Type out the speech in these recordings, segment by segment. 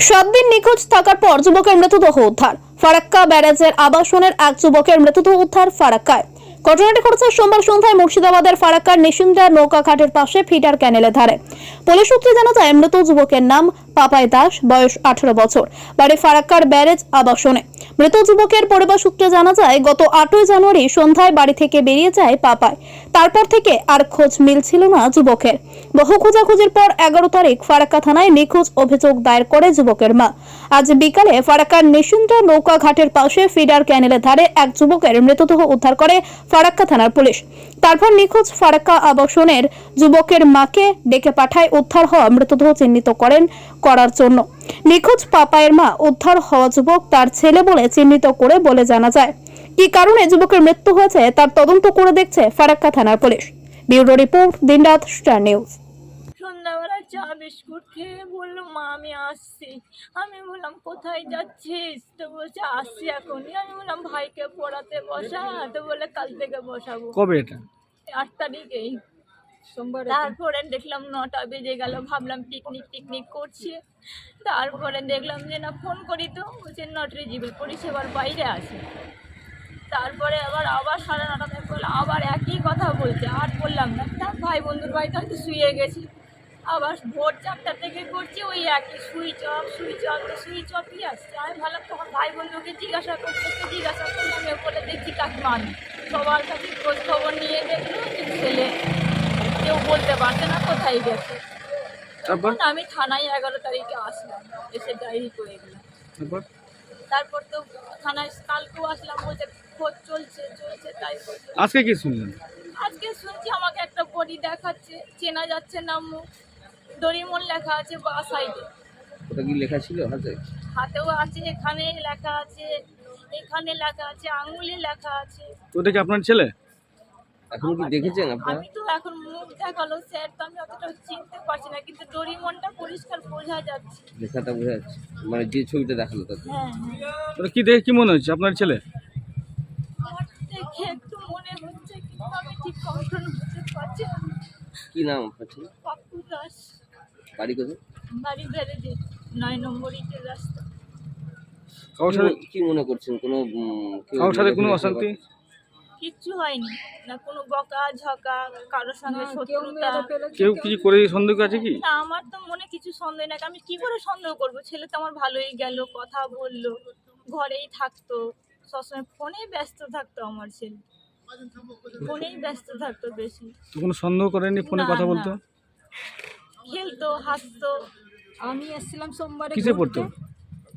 সাত দিন নিখোঁজ থাকার পর যুবকের মৃতদেহ উদ্ধার। ফারাক্কা ব্যারাজের আবাসনের এক যুবকের মৃতদেহ উদ্ধার ফারাক্কায়। ঘটনাটি ঘটেছে সোমবার সন্ধ্যায় মুর্শিদাবাদের ফারাক্কার নিশিন্দা নৌকা ঘাটের পাশে ফিডার ক্যানেলে ধারে। পুলিশ সূত্রে জানা যায়, মৃত যুবকের নাম পাপাই দাস, বয়স আঠারো বছর। বাড়ি ফারাক্কার ব্যারেজ আবাসনে। মৃত যুবকের পরিবার সূত্রে জানা যায়, গত আটই জানুয়ারি সন্ধ্যায় বাড়ি থেকে বেরিয়ে যায় পাপাই। তারপর থেকে আর খোঁজ মিলছিল না যুবকের। বহু খোঁজাখুঁজির পর এগারো তারিখ ফারাক্কা থানায় নিখোঁজ অভিযোগ দায়ের করে যুবকের মা। আজ বিকালে ফারাক্কার নিশ্চিন্তা নৌকা ঘাটের পাশে ফিডার ক্যানেলের ধারে এক যুবকের মৃতদেহ উদ্ধার করে ফারাক্কা থানার পুলিশ। তারপর নিখোঁজ ফারাক্কা আবাসনের যুবকের মাকে ডেকে পাঠায় উদ্ধার হওয়া মৃতদেহ চিহ্নিত করেন করার জন্য। নিখোঁজ পাপায়ের মা উদ্ধার হওয়া যুবক তার ছেলে বলে চিহ্নিত করে বলে জানা যায়। কি কারণে যুবকের মৃত্যু হয়েছে তার তদন্ত করে দেখছে ফারাক্কা থানার পুলিশ। ব্যুরো রিপোর্ট দিনরাত স্টার নিউজ। চা বিস্কুট খেয়ে বলল মা আমি আসছি। আমি বললাম কোথায় যাচ্ছিস? তো বলছে আসছি এখনই। আমি বললাম ভাইকে পড়াতে বসা। তো বলে কাল থেকে বসাবো। কবে এটা? আট তারিখেই। সোমবার। তারপরে দেখলাম নটা বেজে গেল। ভাবলাম পিকনিক টিকনিক করছে। তারপরে দেখলাম যে না ফোন করি তো। বলছে নট রিজিবল পরিষেবার বাইরে আছে। তারপরে আবার আবার সাড়ে নটা থেকে বললাম আবার একই কথা বলছে। আর বললাম না তার ভাই বন্ধুর বাড়িতে হয়তো শুয়ে গেছি। আবার ভোর চারটা থেকে করছি ওই একই সুইচ অফ সুইচ অফ তো সুইচ অফই আসছে। আমি ভাবলাম তখন ভাই বন্ধুকে জিজ্ঞাসা করতে তো জিজ্ঞাসা করলাম বলে দেখছি কাকিমা আমি সবার কাছে খোঁজ খবর নিয়ে দেখল যে ছেলে কেউ বলতে পারছে না কোথায় গেছে। তখন আমি থানায় এগারো তারিখে আসলাম এসে ডায়েরি করে গেলাম তারপর? তো থানায় কালকেও আসলাম বলছে খোঁজ চলছে চলছে তাই। আজকে কি শুনলেন? আজকে শুনছি আমাকে একটা বডি দেখাচ্ছে চেনা যাচ্ছে না মুখ। ডরিমন লেখা আছে বা সাইডে। ওটা কি লেখা ছিল হাতে? হাতেও আছে এখানে লেখা আছে এখানে লেখা আছে আঙুলে লেখা আছে। তো ওটা কি আপনার ছেলে? এখন কি দেখেছেন আপনারা? আমি তো এখন মুখ দেখাল স্যার তো আমি অতটা চিনতে পারছি না কিন্তু ডরিমনটা পরিষ্কার বোঝা যাচ্ছে। লেখাটা বোঝা যাচ্ছে। মানে যে ছবিটা দেখাল তাতে। হ্যাঁ হ্যাঁ। ওটা কি দেখে কি মনে হচ্ছে আপনার ছেলে? আমার দেখে একটু মনে হচ্ছে কিন্তু আমি ঠিক কন্ট্রোল করতে পারছি না। কি নাম আপনার ছেলে? পাপ্পু দাস। বাড়ি কোথায়? বাড়ি যে নয় নম্বর ইটের রাস্তা। কারোর কি সাথে মনে- কি মনে করছেন? কোনো কারোর সাথে কোনো অশান্তি? কিচ্ছু হয়নি। না কোনো বকা ঝকা কারোর সঙ্গে শত্রুতা। কেউ কিছু করে সন্দেহ আছে কি? না আমার তো মনে কিছু সন্দেহ না আমি কি করে সন্দেহ করব? ছেলে তো আমার ভালোই গেল কথা বলল ঘরেই থাকতো। সবসময় ফোনেই ব্যস্ত থাকতো আমার ছেলে। ফোনেই ব্যস্ত থাকতো বেশি। কোনো সন্দেহ করেননি ফোনে কথা বলতো? খেলতো হাসতো। আমি এসেছিলাম সোমবারে কিসে পড়তো?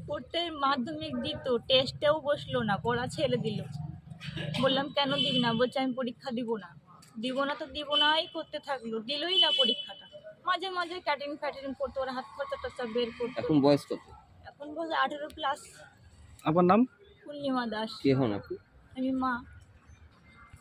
পড়তে মাধ্যমিক দিত টেস্টেও বসল না পড়া ছেড়ে দিল। বললাম কেন দিবি না? বলছে আমি পরীক্ষা দিব না। দিব না তো দিব নাই করতে থাকল। দিলই না পরীক্ষাটা। মাঝে মাঝে ক্যাটারিং ফ্যাটারিং করতো ওরা হাত খরচা টরচা বের করতো। এখন বয়স কত? এখন বলছে আঠেরো প্লাস আপনার নাম? পূর্ণিমা দাস। কে হন আপনি? আমি মা।